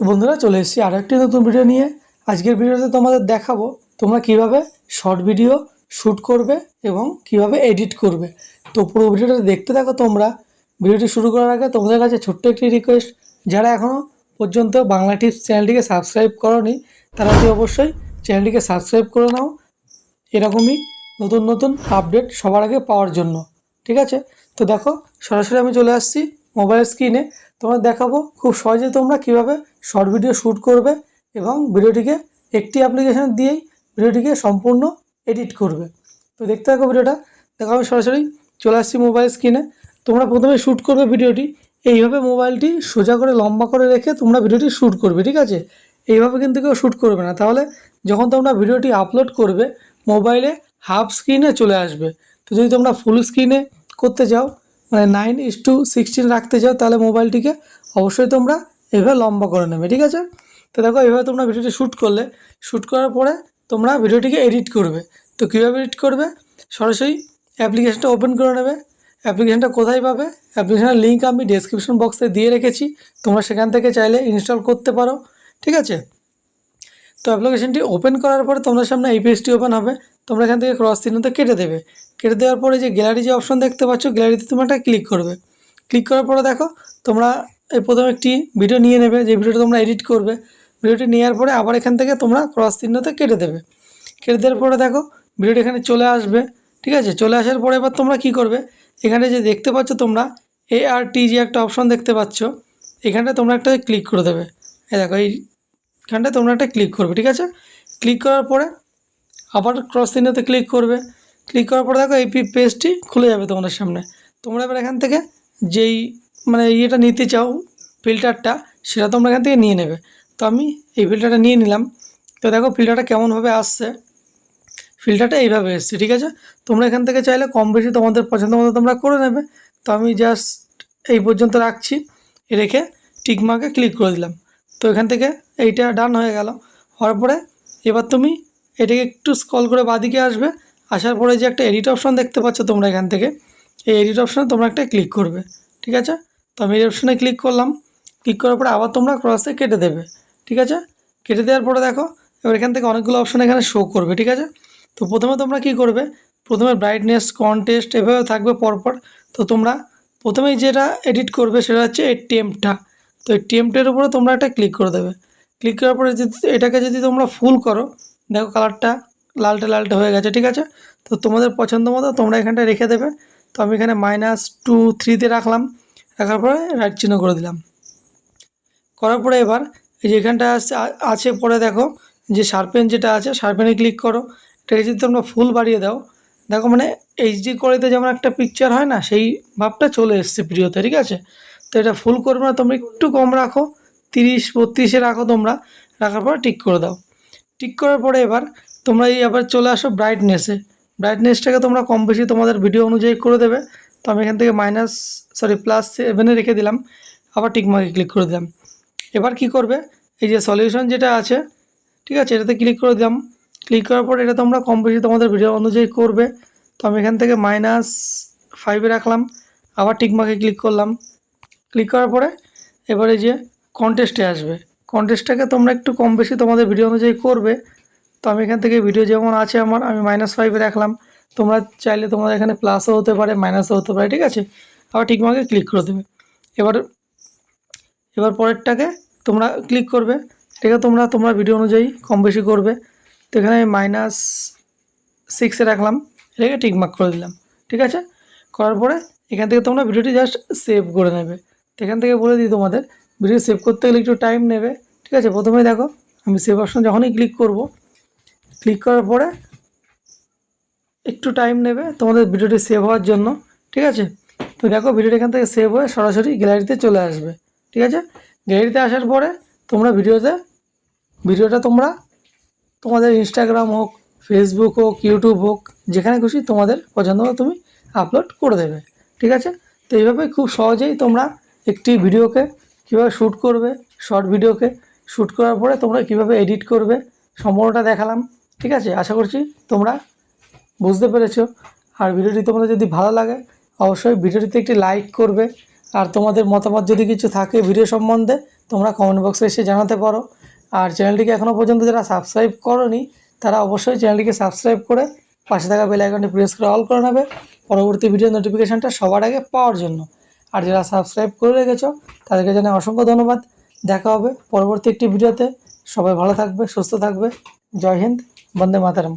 তো বন্ধুরা চলে এসেছি আরও একটি নতুন ভিডিও নিয়ে। আজকের ভিডিওতে তোমাদের দেখাবো তোমরা কীভাবে শর্ট ভিডিও শ্যুট করবে এবং কীভাবে এডিট করবে। তো পুরো ভিডিওটা দেখতে থাকো তোমরা। ভিডিওটি শুরু করার আগে তোমাদের কাছে ছোট্ট একটি রিকোয়েস্ট যারা এখনও পর্যন্ত বাংলা টিপস চ্যানেলটিকে সাবস্ক্রাইব করনি, তারা অতি অবশ্যই চ্যানেলটিকে সাবস্ক্রাইব করে নাও। এরকমই নতুন নতুন আপডেট সবার আগে পাওয়ার জন্য। ঠিক আছে? তো দেখো, সরাসরি আমি চলে আসছি। মোবাইল স্ক্রিনে তোমরা দেখাবো খুব সহজে তোমরা কীভাবে শর্ট ভিডিও শ্যুট করবে এবং ভিডিওটিকে একটি অ্যাপ্লিকেশন দিয়েই ভিডিওটিকে সম্পূর্ণ এডিট করবে। তো দেখতে থাকো ভিডিওটা। দেখো আমি সরাসরি চলে আসছি মোবাইল স্ক্রিনে তোমরা প্রথমে শ্যুট করবে ভিডিওটি। এইভাবে মোবাইলটি সোজা করে, লম্বা করে রেখে তোমরা ভিডিওটি শ্যুট করবে, ঠিক আছে? এইভাবে কিন্তু কেউ শ্যুট করবে না। তাহলে যখন তোমরা ভিডিওটি আপলোড করবে মোবাইলে হাফ স্ক্রিনে চলে আসবে। তো যদি তোমরা ফুল স্ক্রিনে করতে চাও মানে নাইন ইস টু সিক্সটিন রাখতে চাও তাহলে মোবাইলটিকে অবশ্যই তোমরা এভাবে লম্বা করে নেবে, ঠিক আছে? তো দেখো, এভাবে তোমরা ভিডিওটি শ্যুট করলে শ্যুট করার পরে তোমরা ভিডিওটিকে এডিট করবে। তো কীভাবে এডিট করবে? সরাসরি অ্যাপ্লিকেশনটা ওপেন করে নেবে। অ্যাপ্লিকেশনটা কোথায় পাবে? অ্যাপ্লিকেশনের লিঙ্ক আমি ডেসক্রিপশন বক্সে দিয়ে রেখেছি। তোমরা সেখান থেকে চাইলে ইনস্টল করতে পারো, ঠিক আছে? তো অ্যাপ্লিকেশনটি ওপেন করার পরে তোমাদের সামনে এই পেজটি ওপেন হবে। তোমরা এখান থেকে ক্রস চিহ্নতে কেটে দেবে। কেটে দেওয়ার পরে যে গ্যালারি যে অপশন দেখতে পাচ্ছ গ্যালারিতে তোমরা একটা ক্লিক করবে। ক্লিক করার পরে দেখো, তোমরা এই প্রথমে একটি ভিডিও নিয়ে নেবে, যে ভিডিওটা তোমরা এডিট করবে। ভিডিওটি নেওয়ার পরে আবার এখান থেকে তোমরা ক্রস চিহ্নতে কেটে দেবে। কেটে দেওয়ার পরে দেখো ভিডিওটি এখানে চলে আসবে। ঠিক আছে? চলে আসার পরে এবার তোমরা কি করবে? এখানে যে দেখতে পাচ্ছ তোমরা এ আর টি যে একটা অপশন দেখতে পাচ্ছ, এখানটা তোমরা একটা ক্লিক করে দেবে। এই দেখো, এই এখানটায় তোমরা একটা ক্লিক করবে, ঠিক আছে? ক্লিক করার পরে আবার ক্রস চিহ্নতে ক্লিক করবে। ক্লিক করার পরে দেখো এই পেজটি খুলে যাবে তোমাদের সামনে। তোমরা এবার এখান থেকে যেই মানে ইয়েটা নিতে চাও ফিল্টারটা সেটা তোমরা এখান থেকে নিয়ে নেবে। তো আমি এই ফিল্টারটা নিয়ে নিলাম। তো দেখো ফিল্টারটা কেমনভাবে আসছে? ফিল্টারটা এইভাবে এসছে, ঠিক আছে? তোমরা এখান থেকে চাইলে কম বেশি তোমাদের পছন্দ মতো তোমরা করে নেবে। তো আমি জাস্ট এই পর্যন্ত রাখছি। রেখে টিকমার্কে ক্লিক করে দিলাম। তো এখান থেকে এইটা ডান হয়ে গেল। হওয়ার পরে এবার তুমি এটাকে একটু স্কল করে বাদিকে আসবে। আসার পরে যে একটা এডিট অপশন দেখতে পাচ্ছ তোমরা এখান থেকে, এই এডিট অপশানে তোমরা একটা ক্লিক করবে, ঠিক আছে? তো আমি এই অপশানে ক্লিক করলাম। ক্লিক করার পরে আবার তোমরা ক্রসে কেটে দেবে, ঠিক আছে? কেটে দেওয়ার পরে দেখো, এবার এখান থেকে অনেকগুলো অপশান এখানে শো করবে, ঠিক আছে? তো প্রথমে তোমরা কি করবে? প্রথমে ব্রাইটনেস কন্টেস্ট এভাবে থাকবে পরপর। তো তোমরা প্রথমেই যেটা এডিট করবে সেটা হচ্ছে এই টেম্পটা তো এই টেম্পটের উপরে তোমরা একটা ক্লিক করে দেবে। ক্লিক করার পরে যদি এটাকে যদি তোমরা ফুল করো, দেখো কালারটা লালটে লালটে হয়ে গেছে, ঠিক আছে? তো তোমাদের পছন্দ মতো তোমরা এখানটা রেখে দেবে। তো আমি এখানে মাইনাস টু থ্রিতে রাখলাম। রাখার পরে রাইট চিহ্ন করে দিলাম। করার পরে এবার এই যে এখানটা আছে পরে দেখো যে শার্পেন যেটা আছে শার্পেনে ক্লিক করো। এটাকে যদি তোমরা ফুল বাড়িয়ে দাও, দেখো মানে এইচডি করেতে যেমন একটা পিকচার হয় না, সেই ভাবটা চলে এসছে প্রিয়তে ঠিক আছে? তো এটা ফুল করবে না, তোমরা একটু কম রাখো, তিরিশ, বত্রিশে রাখো তোমরা, রাখার পর টিক করে দাও। টিক করার পরে এবার তোমরা এই আবার চলে আসো ব্রাইটনেসে ব্রাইটনেসটাকে তোমরা কম বেশি তোমাদের ভিডিও অনুযায়ী করে দেবে। তো আমি এখান থেকে মাইনাস সরি প্লাস সেভেনে রেখে দিলাম। আবার টিকমার্কে ক্লিক করে দিলাম। এবার কি করবে? এই যে সলিউশন যেটা আছে, ঠিক আছে, এটাতে ক্লিক করে দিলাম। ক্লিক করার পর এটা তোমরা কম বেশি তোমাদের ভিডিও অনুযায়ী করবে। তো আমি এখান থেকে মাইনাস ফাইভে রাখলাম। আবার টিকমার্কে ক্লিক করলাম। ক্লিক করার পরে এবারে যে কন্টেস্টে আসবে। কন্টেস্টটাকে তোমরা একটু কম বেশি তোমাদের ভিডিও অনুযায়ী করবে। তো আমি এখান থেকে ভিডিও যেমন আছে আমার, আমি মাইনাস ফাইভে রাখলাম। তোমরা চাইলে তোমাদের এখানে প্লাসও হতে পারে মাইনাসও হতে পারে, ঠিক আছে? আবার ঠিকমতো ক্লিক করে দেবে। এবার এবার পরেরটাকে তোমরা ক্লিক করবে। এটাকে তোমরা তোমরা ভিডিও অনুযায়ী কম বেশি করবে। তো এখানে আমি মাইনাস সিক্সে রাখলাম। এটাকে টিকমার্ক করে দিলাম। ঠিক আছে? করার পরে এখান থেকে তোমরা ভিডিওটি জাস্ট সেভ করে নেবে। এখান থেকে বলে দিই তোমাদের ভিডিও সেভ করতে গেলে একটু টাইম নেবে, ঠিক আছে? প্রথমেই দেখো, আমি সেভ অপশন যখনই ক্লিক করব ক্লিক করার পরে একটু টাইম নেবে তোমাদের ভিডিওটি সেভ হওয়ার জন্য, ঠিক আছে? তো দেখো ভিডিওটি এখান থেকে সেভ হয়ে সরাসরি গ্যালারিতে চলে আসবে, ঠিক আছে? গ্যালারিতে আসার পরে তোমরা ভিডিওতে ভিডিওটা তোমরা তোমাদের ইনস্টাগ্রাম হোক ফেসবুক হোক ইউটিউব হোক, যেখানে খুশি তোমাদের পছন্দ তুমি আপলোড করে দেবে, ঠিক আছে? তো এইভাবে খুব সহজেই তোমরা একটি ভিডিওকে কীভাবে শ্যুট করবে, শর্ট ভিডিওকে শ্যুট করার পরে তোমরা কীভাবে এডিট করবে, সম্পূর্ণটা দেখালাম, ঠিক আছে? আশা করছি তোমরা বুঝতে পেরেছ। আর ভিডিওটি তোমাদের যদি ভালো লাগে, অবশ্যই ভিডিওটিতে একটি লাইক করবে। আর তোমাদের মতামত যদি কিছু থাকে ভিডিও সম্বন্ধে, তোমরা কমেন্ট বক্সে এসে জানাতে পারো। আর চ্যানেলটিকে এখনও পর্যন্ত যারা সাবস্ক্রাইব করনি, তারা অবশ্যই চ্যানেলটিকে সাবস্ক্রাইব করে পাশে থাকা বেল আইকনটি প্রেস করে অল করে নেবে। পরবর্তী ভিডিও নোটিফিকেশানটা সবার আগে পাওয়ার জন্য। আর যারা সাবস্ক্রাইব করে রেখেছ, তাদেরকে জানাই অসংখ্য ধন্যবাদ। দেখা হবে পরবর্তী একটি ভিডিওতে। সবাই ভালো থাকবে, সুস্থ থাকবে। জয় হিন্দ, বন্দে মাতারাম।